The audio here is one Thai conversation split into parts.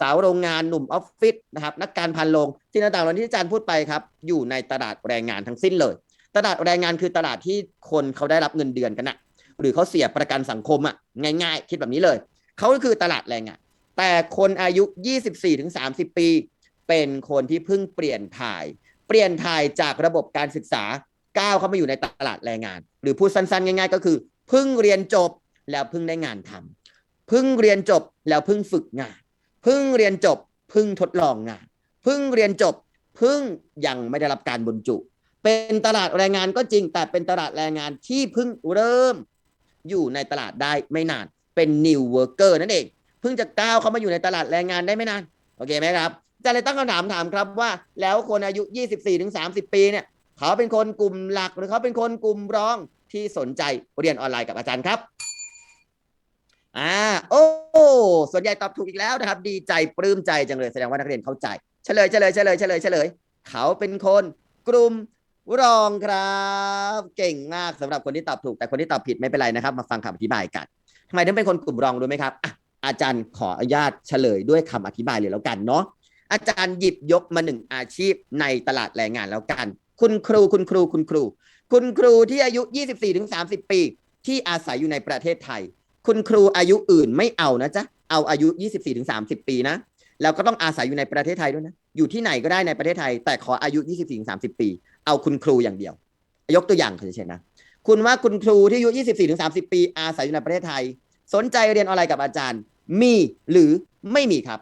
สาวโรงงานหนุ่มออฟฟิศนะครับนักการพันโรงที่ต่างๆเหล่านี้ที่อาจารย์พูดไปครับ อยู่ในตลาดแรงงานทั้งสิ้นเลย ตลาดแรงงานคือตลาดที่คนเขาได้รับเงินเดือนกันนะหรือเขาเสียประกันสังคมอะง่าย ๆ คิดแบบนี้เลยเขาก็คือตลาดแรงงานแต่คนอายุ 24-30 ปี เป็นคนที่เพิ่งเปลี่ยนถ่าย เปลี่ยนถ่ายจากระบบการศึกษาก้าวเข้ามาอยู่ในตลาดแรงงาน หรือพูดสั้นๆ ง่ายๆ ก็คือเพิ่งเรียนจบแล้วเพิ่งได้งานทำเพิ่งเรียนจบแล้วเพิ่งฝึกงาน พิ่งเรียนจบพิ่งทดลองงานพิ่งเรียนจบพิ่งยังไม่ได้รับการบรรจุ เป็นตลาดแรงงานก็จริง แต่เป็นตลาดแรงงานที่พิ่งเริ่ม อยู่ในตลาดได้ไม่นาน เป็น new worker นั่นเองเพิ่งจะก้าวเข้ามาอยู่ในตลาดแรงงานได้ไม่นานโอเคไหมครับจะเลยตั้งคำถามถามครับว่า แล้วคนอายุ 24-30 ปีเนี่ยเขาเป็นคนกลุ่มหลักหรือเขาเป็นคนกลุ่มรองที่สนใจเรียนออนไลน์กับอาจารย์ครับ อ่า โอ้ ส่วนใหญ่ตอบถูกอีกแล้วนะครับ ดีใจปลื้มใจจังเลยแสดงว่านักเรียนเข้าใจเฉลยเฉลยเฉลยเฉลยเฉลยเขาเป็นคนกลุ่มรองครับ เก่งมากสำหรับคนที่ตอบถูก แต่คนที่ตอบผิดไม่เป็นไรนะครับ มาฟังคำอธิบายกันทำไมถึงเป็นคนกลุ่มรองรู้ไหมครับอาจารย์ขออนุญาตเฉลยด้วยคำอธิบายเลยแล้วกันเนาะอาจารย์หยิบยกมาหนึ่งอาชีพในตลาดแรงงานแล้วกัน คุณครูคุณครูคุณครู คุณครูที่อายุ 24-30 ปี ที่อาศัยอยู่ในประเทศไทย คุณครูอายุอื่นไม่เอานะจ๊ะ เอาอายุ 24-30 ปีนะ แล้วก็ต้องอาศัยอยู่ในประเทศไทยด้วยนะ อยู่ที่ไหนก็ได้ในประเทศไทย แต่ขออายุ 24-30 ปี เอาคุณครูอย่างเดียว ยกตัวอย่างเฉยๆนะ คุณว่าคุณครูที่อายุ 24-30 ปี อาศัยอยู่ในประเทศไทย สนใจเรียนออนไลน์กับอาจารย์ มีหรือไม่มีครับ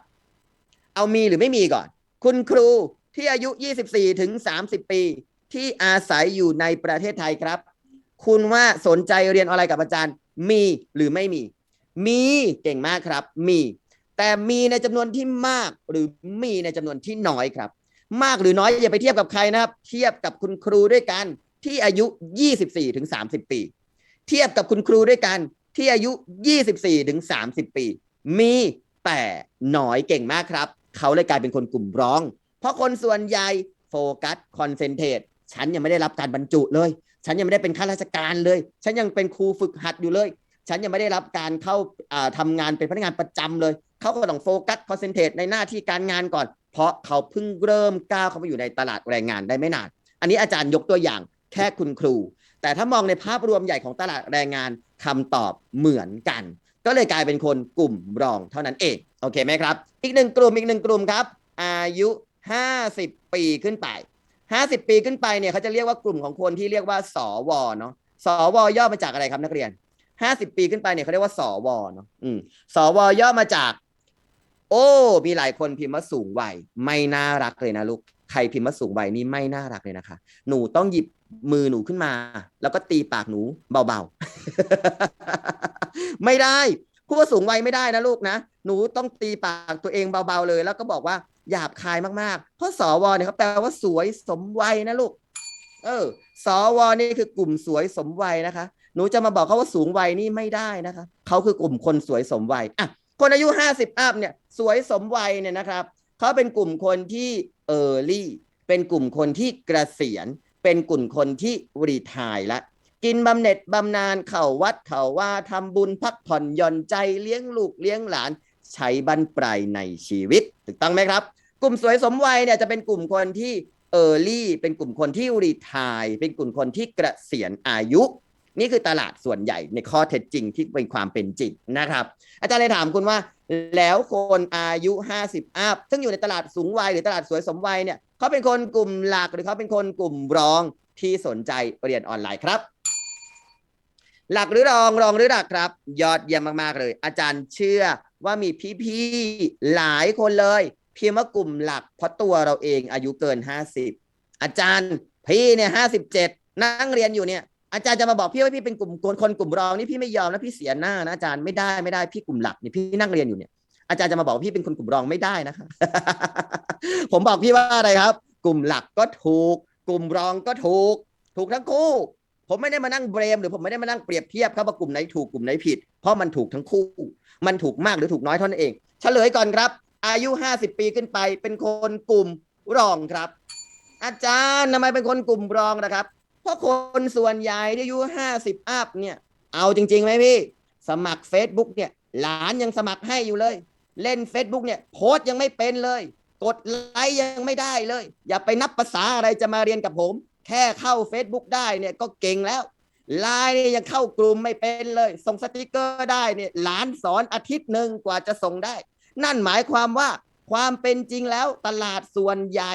เอามีหรือไม่มีก่อน คุณครูที่อายุ 24ถึง30 ปี ที่อาศัยอยู่ในประเทศไทยครับ คุณว่าสนใจเรียนออนไลน์กับอาจารย์ มีหรือไม่มี มีเก่งมากครับ มี แต่มีในจำนวนที่มากหรือมีในจำนวนที่น้อยครับ มากหรือน้อยอย่าไปเทียบกับใครนะครับ เทียบกับคุณครูด้วยกันที่อายุ 24ถึง30 ปี เทียบกับคุณครูด้วยกันที่อายุ 24ถึง30 ปี มีแต่น้อยเก่งมากครับ เขาเลยกลายเป็นคนกลุ่มร้อง เพราะคนส่วนใหญ่โฟกัสคอนเซนเทรตฉันยังไม่ได้รับการบรรจุเลย ฉันยังไม่ได้เป็นข้าราชการเลย ฉันยังเป็นครูฝึกหัดอยู่เลย ฉันยังไม่ได้รับการเข้าทำงานเป็นพนักงานประจำเลย เขาก็ต้องโฟกัสคอนเซนเทรตในหน้าที่การงานก่อน เพราะเขาเพิ่งเริ่มก้าวเข้ามาอยู่ในตลาดแรงงานได้ไม่นาน อันนี้อาจารย์ยกตัวอย่างแค่คุณครู แต่ถ้ามองในภาพรวมใหญ่ของตลาดแรงงานคำตอบเหมือนกัน ก็เลยกลายเป็นคนกลุ่มรองเท่านั้นเองโอเคไหมครับ อีกหนึ่งกลุ่มอีกหนึ่งกลุ่มครับ อายุ 50 ปีขึ้นไป 50ปีขึ้นไปเนี่ยเขาจะเรียกว่ากลุ่มของคนที่เรียกว่า สวเนาะสวย่อมาจากอะไรครับนักเรียน50ปีขึ้นไปเนี่ยเขาเรียกว่าสวเนาะอืมสวย่อมาจาก โอ้ มีหลายคนพิมพ์ว่าสูงวัยไม่น่ารักเลยนะลูกใครพิมพ์ว่าสูงวัยนี่ไม่น่ารักเลยนะคะ หนูต้องหยิบมือหนูขึ้นมา แล้วก็ตีปากหนูเบาๆ ไม่ได้พูดว่าสูงวัยไม่ได้นะลูกนะ หนูต้องตีปากตัวเองเบาๆเลย แล้วก็บอกว่า หยาบคายมากๆ เพราะสวเนี่ยเขาแปลว่าสวยสมวัยนะลูก เออ สวนี่คือกลุ่มสวยสมวัยนะคะ หนูจะมาบอกเขาว่าสูงวัยนี่ไม่ได้นะคะ เขาคือกลุ่มคนสวยสมวัยอะคนอายุห้าสิบอัพเนี่ย สวยสมวัยเนี่ยนะครับ เขาเป็นกลุ่มคนที่เออร์ลี่ เป็นกลุ่มคนที่เกษียณ เป็นกลุ่มคนที่รีทายละกินบำเหน็จบำนาญเข่าวัดเข่าว่าทำบุญพักผ่อนหย่อนใจเลี้ยงลูกเลี้ยงหลาน ใช้บั้นปลายในชีวิต ถูกต้องไหมครับ กลุ่มสวยสมวัยเนี่ยจะเป็นกลุ่มคนที่เออร์ลี่เป็นกลุ่มคนที่รีทายเป็นกลุ่มคนที่เกษียณอายุ นี่คือตลาดส่วนใหญ่ในข้อเท็จจริงที่เป็นความเป็นจริงนะครับ อาจารย์เลยถามคุณว่า แล้วคนอายุ 50อัพซึ่งอยู่ในตลาดสูงวัยหรือตลาดสวยสมวัยเนี่ยเขาเป็นคนกลุ่มหลักหรือเขาเป็นคนกลุ่มรองที่สนใจเรียนออนไลน์ครับ หลักหรือรองรองหรือหลักครับ ยอดเยี่ยมมากๆเลย อาจารย์เชื่อ ว่ามีพี่ๆหลายคนเลย เพียงว่ากลุ่มหลัก เพราะตัวเราเองอายุเกิน 50 อาจารย์พี่เนี่ยห้าสิบเจ็ดนั่งเรียนอยู่เนี่ย อาจารย์จะมาบอกพี่ว่าพี่เป็นกลุ่มคนคนกลุ่มรองนี่พี่ไม่ยอมนะพี่เสียหน้านะอาจารย์ไม่ได้ไม่ได้พี่กลุ่มหลักนี่พี่นั่งเรียนอยู่เนี่ยอาจารย์จะมาบอกพี่เป็นคนกลุ่มรองไม่ได้นะคะ ผมบอกพี่ว่าอะไรครับ กลุ่มหลักก็ถูก กลุ่มรองก็ถูก ถูกทั้งคู่ ผมไม่ได้มานั่งเบรม หรือผมไม่ได้มานั่งเปรียบเทียบครับว่ากลุ่มไหนถูกกลุ่มไหนผิด เพราะมันถูกทั้งคู่ มันถูกมากหรือถูกน้อยเท่านั้นเอง เฉลยก่อนครับ อายุ 50 ปีขึ้นไปเป็นคนกลุ่มรองครับ อาจารย์ทำไมเป็นคนกลุ่มรองนะครับ เพราะคนส่วนใหญ่ที่อายุ 50 อัพเนี่ย เอาจริงๆไหมพี่ สมัคร Facebook เนี่ย หลานยังสมัครให้อยู่เลย เล่น Facebook เนี่ยโพสยังไม่เป็นเลย กดไลค์ยังไม่ได้เลย อย่าไปนับภาษาอะไรจะมาเรียนกับผม แค่เข้า Facebook ได้เนี่ยก็เก่งแล้ว ไลน์เนี่ยยังเข้ากลุ่มไม่เป็นเลย ส่งสติกเกอร์ได้เนี่ยหลานสอนอาทิตย์หนึ่งกว่าจะส่งได้ นั่นหมายความว่าความเป็นจริงแล้วตลาดส่วนใหญ่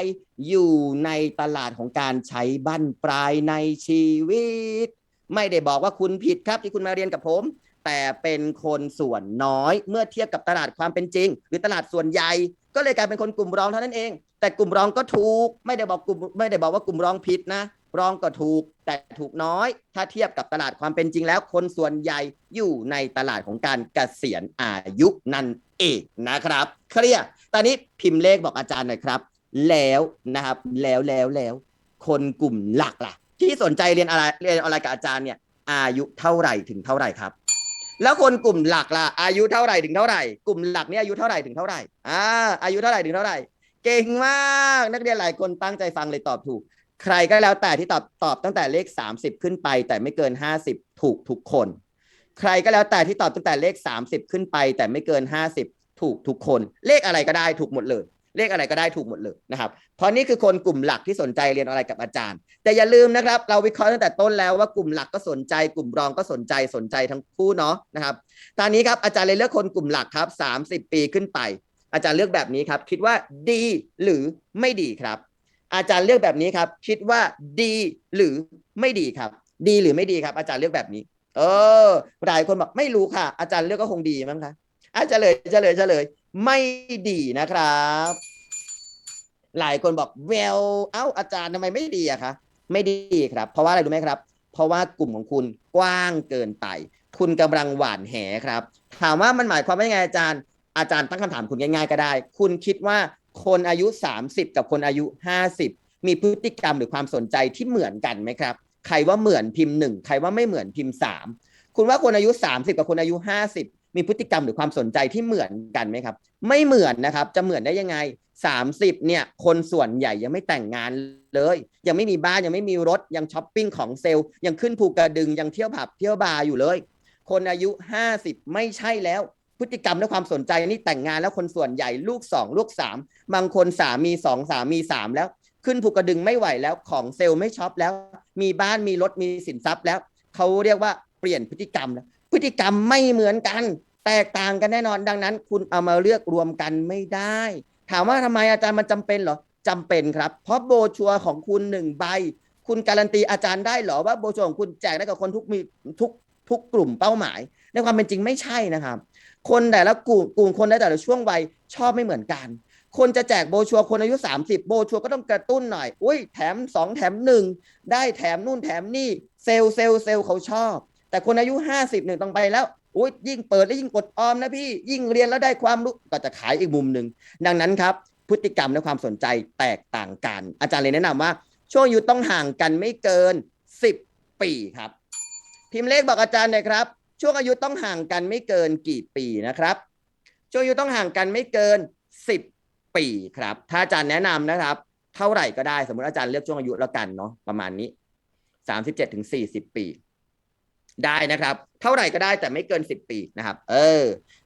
อยู่ในตลาดของการใช้บั้นปลายในชีวิต ไม่ได้บอกว่าคุณผิดครับที่คุณมาเรียนกับผม แต่เป็นคนส่วนน้อย เมื่อเทียบกับตลาดความเป็นจริง หรือตลาดส่วนใหญ่ ก็เลยกลายเป็นคนกลุ่มรองเท่านั้นเอง แต่กลุ่มรองก็ถูก ไม่ได้บอกกลุ่มไม่ได้บอกว่ากลุ่มรองผิดนะ รองก็ถูกแต่ถูกน้อย ถ้าเทียบกับตลาดความเป็นจริงแล้ว คนส่วนใหญ่อยู่ในตลาดของการเกษียณอายุนั่นเองนะครับ เคลียร์ตอนนี้พิมพ์เลขบอกอาจารย์หน่อยครับ แล้วนะครับแล้วแล้วแล้วคนกลุ่มหลักล่ะ ที่สนใจเรียนอะไรเรียนออนไลน์กับอาจารย์เนี่ย อายุเท่าไหร่ถึงเท่าไหร่ครับแล้วคนกลุ่มหลักล่ะอายุเท่าไหร่ถึงเท่าไหร่กลุ่มหลักนี่อายุเท่าไหร่ถึงเท่าไหร่อ่าอายุเท่าไหร่ถึงเท่าไหร่ เก่งมากนักเรียนหลายคนตั้งใจฟังเลยตอบถูก ใครก็แล้วแต่ที่ตอบตอบตั้งแต่เลข 30 ขึ้นไป แต่ไม่เกิน 50 ถูกทุกคน ใครก็แล้วแต่ที่ตอบตั้งแต่เลข 30 ขึ้นไป แต่ไม่เกิน 50 ถูกทุกคน เลขอะไรก็ได้ถูกหมดเลย เลขอะไรก็ได้ถูกหมดเลยนะครับ เพราะนี่คือคนกลุ่มหลักที่สนใจเรียนอะไรกับอาจารย์ แต่อย่าลืมนะครับ เราวิเคราะห์ตั้งแต่ต้นแล้วว่ากลุ่มหลักก็สนใจ กลุ่มรองก็สนใจสนใจทั้งคู่เนาะนะครับ ตอนนี้ครับอาจารย์เลยเลือกคนกลุ่มหลักครับ 30 ปีขึ้นไป อาจารย์เลือกแบบนี้ครับ คิดว่าดีหรือไม่ดีครับ อาจารย์เลือกแบบนี้ครับ คิดว่าดีหรือไม่ดีครับ ดีหรือไม่ดีครับ อาจารย์เลือกแบบนี้ เออหลายคนบอกไม่รู้ค่ะ อาจารย์เลือกก็คงดีมั้งคะอาจารย์เลยเฉลยเฉลยไม่ดีนะครับ หลายคนบอกเวลเอ้าอาจารย์ทำไมไม่ดีอะคะไม่ดีครับ เพราะว่าอะไรรู้ไหมครับ เพราะว่ากลุ่มของคุณกว้างเกินไป คุณกำลังหวานแหครับ ถามว่ามันหมายความว่ายังไงอาจารย์ อาจารย์ตั้งคำถามคุณง่ายๆก็ได้ คุณคิดว่า คนอายุ 30 กับคนอายุ 50 มีพฤติกรรมหรือความสนใจที่เหมือนกันไหมครับ ใครว่าเหมือนพิมพ์หนึ่งใครว่าไม่เหมือนพิมพ์สามคุณว่าคนอายุ 30 กับคนอายุ 50 มีพฤติกรรมหรือความสนใจที่เหมือนกันไหมครับ ไม่เหมือนนะครับ จะเหมือนได้ยังไง 30 เนี่ย คนส่วนใหญ่ยังไม่แต่งงานเลย ยังไม่มีบ้านยังไม่มีรถยังช้อปปิ้งของเซลล์ยังขึ้นภูกระดึงยังเที่ยวผับเที่ยวบาร์อยู่เลย คนอายุ 50 ไม่ใช่แล้ว พฤติกรรมและความสนใจนี่แต่งงานแล้วคนส่วนใหญ่ลูก2ลูก3บางคนสามี2สามี3แล้ว ขึ้นภูกระดึงไม่ไหวแล้วของเซลล์ไม่ช็อปแล้ว มีบ้านมีรถมีสินทรัพย์แล้วเขาเรียกว่าเปลี่ยนพฤติกรรมแล้วพฤติกรรมไม่เหมือนกัน แตกต่างกันแน่นอนดังนั้น คุณเอามาเลือกรวมกันไม่ได้ ถามว่าทำไมอาจารย์มันจำเป็นเหรอจำเป็นครับ เพราะโบชัวของคุณหนึ่งใบ คุณการันตีอาจารย์ได้เหรอว่าโบชัวของคุณแจกได้กับคนทุกมีทุกทุกกลุ่มเป้าหมาย ในความเป็นจริงไม่ใช่นะครับ คนแต่ละกลุ่มกลุ่มคนในแต่ละช่วงวัยชอบไม่เหมือนกัน คนจะแจกโบชัวคนอายุ 30 โบชัวก็ต้องกระตุ้นหน่อย อุ้ยแถม 2 แถม 1 ได้แถมนู่นแถมนี่เซลเซลเซลเขาชอบ แต่คนอายุ 50หนึ่งต้องไปแล้วอุ้ยยิ่งเปิดแล้วยิ่งกดออมนะพี่ยิ่งเรียนแล้วได้ความรู้ก็จะขายอีกมุมหนึ่งดังนั้นครับพฤติกรรมและความสนใจแตกต่างกัน อาจารย์เลยแนะนำว่า ช่วงอายุต้องห่างกันไม่เกิน 10 ปีครับพิมพ์เลขบอกอาจารย์หน่อยครับ ช่วงอายุต้องห่างกันไม่เกินกี่ปีนะครับ ช่วงอายุต้องห่างกันไม่เกิน 10 ปีครับ ถ้าอาจารย์แนะนำนะครับ เท่าไหร่ก็ได้สมมติอาจารย์เลือกช่วงอายุแล้วกันเนาะประมาณนี้ 37ถึง40 ปี ได้นะครับ เท่าไหร่ก็ได้แต่ไม่เกิน 10 ปีนะครับ เออ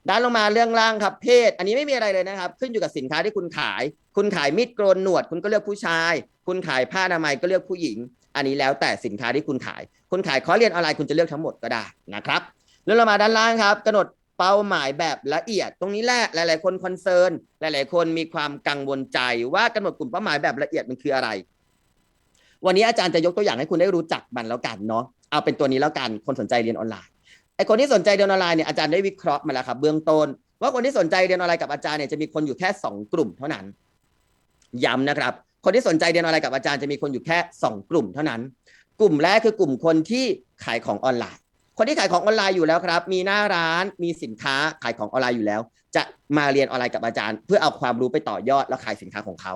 ด้านลงมาเรื่องล่างครับ เพศ อันนี้ไม่มีอะไรเลยนะครับ ขึ้นอยู่กับสินค้าที่คุณขาย คุณขายมีดโกนหนวด คุณก็เลือกผู้ชาย คุณขายผ้าอนามัยก็เลือกผู้หญิง อันนี้แล้วแต่สินค้าที่คุณขาย คุณขายคอร์เรียนออนไลน์คุณจะเลือกทั้งหมดก็ได้นะครับ เรื่องลงมาด้านล่างครับกำหนดเป้าหมายแบบละเอียด ตรงนี้แหละหลาย ๆ คนคอนเซิร์นหลาย ๆ คนมีความกังวลใจว่ากำหนดกลุ่มเป้าหมายแบบละเอียดมันคืออะไร วันนี้อาจารย์จะยกตัวอย่างให้คุณได้รู้จักมันแล้วกันเนาะเอาเป็นตัวนี้แล้วกันคนสนใจเรียนออนไลน์ไอคนที่สนใจเรียนออนไลน์เนี่ยอาจารย์ได้วิเคราะห์มาแล้วครับเบื้องต้น ว่าคนที่สนใจเรียนออนไลน์กับอาจารย์เนี่ยจะมีคนอยู่แค่ 2 กลุ่มเท่านั้นย้ำนะครับ คนที่สนใจเรียนออนไลน์กับอาจารย์จะมีคนอยู่แค่ 2 กลุ่มเท่านั้น กลุ่มแรกคือกลุ่มคนที่ขายของออนไลน์ คนที่ขายของออนไลน์อยู่แล้วครับ มีหน้าร้านมีสินค้าขายของออนไลน์อยู่แล้ว จะมาเรียนออนไลน์กับอาจารย์ เพื่อเอาความรู้ไปต่อยอดแล้วขายสินค้าของเขา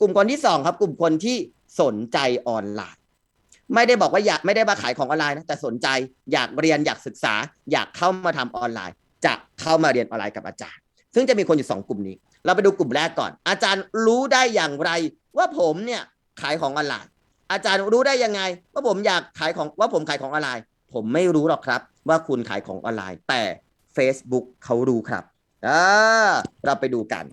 กลุ่มคนที่สองครับ กลุ่มคนที่สนใจออนไลน์ ไม่ได้บอกว่าอยากไม่ได้มาขายของออนไลน์นะแต่สนใจอยากเรียนอยากศึกษา อยากเข้ามาทำออนไลน์ จะเข้ามาเรียนออนไลน์กับอาจารย์ ซึ่งจะมีคนอยู่สองกลุ่มนี้ เราไปดูกลุ่มแรกก่อน อาจารย์รู้ได้อย่างไร ว่าผมเนี่ยขายของออนไลน์ อาจารย์รู้ได้ยังไง ว่าผมอยากขายของว่าผมขายของออนไลน์ ผมไม่รู้หรอกครับ ว่าคุณขายของออนไลน์ แต่ Facebook เขารู้ครับอ่าเราไปดูกัน